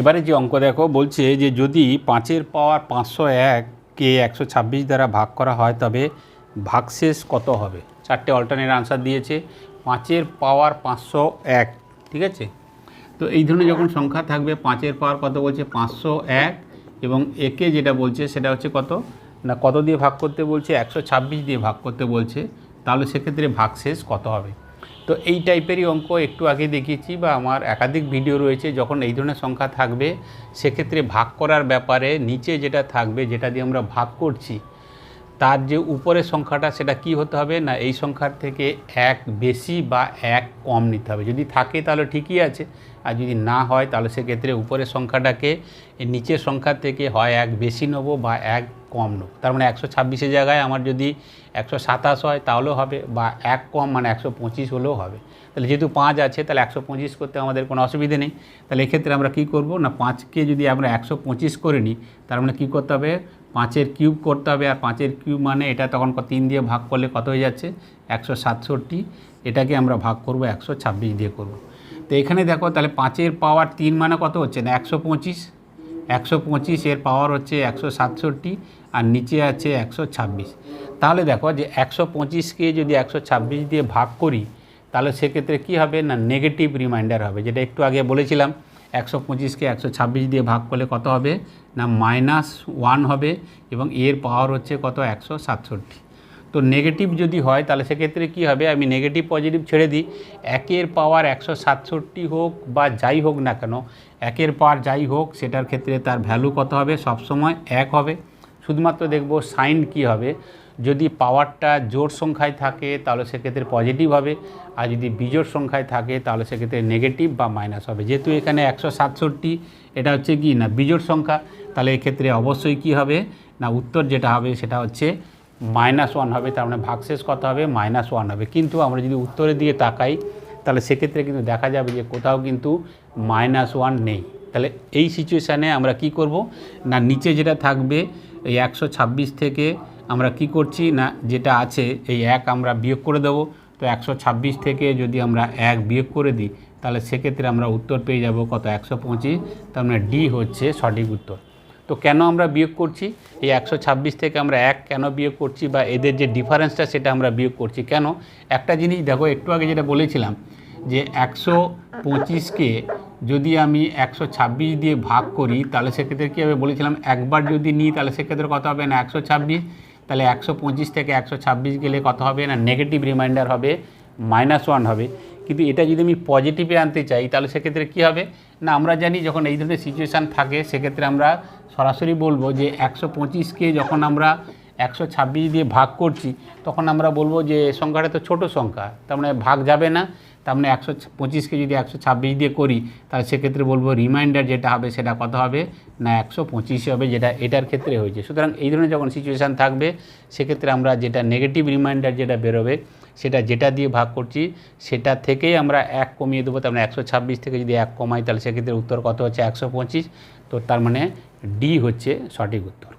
এবারে যে অঙ্ক দেখো, বলছে যে যদি পাঁচের পাওয়ার পাঁচশো এককে একশো ছাব্বিশ দ্বারা ভাগ করা হয়, তবে ভাগশেষ কত হবে? চারটে অল্টারনেট আনসার দিয়েছে, পাঁচের পাওয়ার পাঁচশো এক, ঠিক আছে? তো এই ধরনের যখন সংখ্যা থাকবে, পাঁচের পাওয়ার কত বলছে? পাঁচশো এক, এবং একে যেটা বলছে সেটা হচ্ছে কত? না, কত দিয়ে ভাগ করতে বলছে? একশো ছাব্বিশ দিয়ে ভাগ করতে বলছে, তাহলে সেক্ষেত্রে ভাগশেষ কত হবে? তো এই টাইপেরই অঙ্ক একটু আগে দেখিয়েছি বা আমার একাধিক ভিডিও রয়েছে যখন এই ধরনের সংখ্যা থাকবে, সেক্ষেত্রে ভাগ করার ব্যাপারে নিচে যেটা থাকবে, যেটা দিয়ে আমরা ভাগ করছি, তার যে উপরের সংখ্যাটা সেটা কি হতে হবে? না, এই সংখ্যার থেকে এক বেশি বা এক কম নিতে হবে। যদি থাকে তাহলে ঠিকই আছে, আর যদি না হয় তাহলে সেক্ষেত্রে উপরের সংখ্যাটাকে, নিচের সংখ্যা থেকে হয় এক বেশি নেব বা এক কম নেব তার মানে একশো ছাব্বিশের জায়গায় আমার যদি একশো সাতাশ হয় তাহলেও হবে বা এক কম মানে একশো পঁচিশ হলেও হবে। তাহলে যেহেতু পাঁচ আছে, তাহলে একশো পঁচিশ করতে আমাদের কোনো অসুবিধে নেই। তাহলে এক্ষেত্রে আমরা কি করব না, পাঁচকে যদি আমরা একশো পঁচিশ করে নিই, তার মানে কী করতে হবে? পাঁচের কিউব করতে হবে আর পাঁচের কিউব মানে এটা তখন তিন দিয়ে ভাগ করলে কত হয়ে যাচ্ছে? একশো সাতষট্টি। এটাকে আমরা ভাগ করব একশো ছাব্বিশ দিয়ে করব। তো এখানে দেখো তাহলে পাঁচের পাওয়ার তিন মানে কত হচ্ছে না? একশো পঁচিশ। একশো পঁচিশ, এর পাওয়ার হচ্ছে একশো সাতষট্টি আর নিচে আছে একশো ছাব্বিশ। তাহলে দেখো যে একশো পঁচিশকে যদি একশো ছাব্বিশ দিয়ে ভাগ করি, তাহলে সেক্ষেত্রে কী হবে? না নেগেটিভ রিমাইন্ডার হবে। যেটা একটু আগে বলেছিলাম, একশো পঁচিশকে একশো ছাব্বিশ দিয়ে ভাগ করলে কত হবে? না মাইনাস ওয়ান হবে এবং এর পাওয়ার হচ্ছে কত? একশো সাতষট্টি। তো নেগেটিভ যদি হয়, তাহলে সেক্ষেত্রে কী হবে? আমি নেগেটিভ পজিটিভ ছেড়ে দিই। একের পাওয়ার একশো সাতষট্টি হোক বা যাই হোক না কেন, একের পাওয়ার যাই হোক, সেটার ক্ষেত্রে তার ভ্যালু কত হবে? সবসময় এক হবে। শুধুমাত্র দেখব সাইন কি হবে। যদি পাওয়ারটা জোর সংখ্যায় থাকে, তাহলে সেক্ষেত্রে পজিটিভ হবে। আর যদি বিজোড় সংখ্যায় থাকে, তাহলে সেক্ষেত্রে নেগেটিভ বা মাইনাস হবে। যেহেতু এখানে একশো সাতষট্টি, এটা হচ্ছে কি? না, বিজোড় সংখ্যা, তাহলে এক্ষেত্রে অবশ্যই কি হবে? না, উত্তর যেটা হবে, সেটা হচ্ছে মাইনাস ওয়ান হবে, তার মানে ভাগশেষ কত হবে? মাইনাস ওয়ান হবে। কিন্তু আমরা যদি উত্তরের দিকে তাকাই, তাহলে সেক্ষেত্রে কিন্তু দেখা যাবে যে কোথাও কিন্তু মাইনাস ওয়ান নেই। তাহলে এই সিচুয়েশানে আমরা কি করব? না, নিচে যেটা থাকবে, এই একশো ছাব্বিশ থেকে আমরা কি করছি? না, যেটা আছে, এই এক আমরা বিয়োগ করে দেবো। তো একশো ছাব্বিশ থেকে যদি আমরা এক বিয়োগ করে দিই, তাহলে সেক্ষেত্রে আমরা উত্তর পেয়ে যাব কত? একশো পঁচিশ। তার মানে ডি হচ্ছে সঠিক উত্তর। তো কেন আমরা বিয়োগ করছি? এই একশো ছাব্বিশ থেকে আমরা এক কেন বিয়োগ করছি বা এদের যে ডিফারেন্সটা সেটা আমরা বিয়োগ করছি? কেন? একটা জিনিস দেখো, একটু আগে যেটা বলেছিলাম যে একশো পঁচিশকে যদি আমি একশো ছাব্বিশ দিয়ে ভাগ করি, তাহলে সেক্ষেত্রে কী হবে বলেছিলাম, একবার যদি নিই তাহলে সেক্ষেত্রে কত হবে না একশো ছাব্বিশ? তাহলে একশো পঁচিশ থেকে একশো ছাব্বিশ গেলে কত হবে না? নেগেটিভ রিমাইন্ডার হবে মাইনাস ওয়ান হবে। কিন্তু এটা যদি আমি পজিটিভে আনতে চাই, তাহলে সেক্ষেত্রে কী হবে? না, আমরা জানি যখন এই ধরনের সিচুয়েশান থাকে, সেক্ষেত্রে আমরা সরাসরি বলব যে একশো পঁচিশকে যখন আমরা একশো ছাব্বিশ দিয়ে ভাগ করছি, তখন আমরা বলব যে সংখ্যাটা তো ছোটো সংখ্যা, তার মানে ভাগ যাবে না। তার মানে একশো পঁচিশকে যদি একশো ছাব্বিশ দিয়ে করি, তাহলে সেক্ষেত্রে বলব রিমাইন্ডার যেটা হবে সেটা কত হবে? না, একশো পঁচিশে হবে, যেটা এটার ক্ষেত্রে হয়েছে। সুতরাং এই ধরনের যখন সিচুয়েশান থাকবে, সেক্ষেত্রে আমরা যেটা নেগেটিভ রিমাইন্ডার যেটা বেরোবে সেটা যেটা দিয়ে ভাগ করছি, সেটা থেকেই আমরা এক কমিয়ে দেবো, তার মানে একশো ছাব্বিশ থেকে যদি এক কমাই, তাহলে সেক্ষেত্রে উত্তর কত হচ্ছে? একশো পঁচিশ। তো তার মানে ডি হচ্ছে সঠিক উত্তর।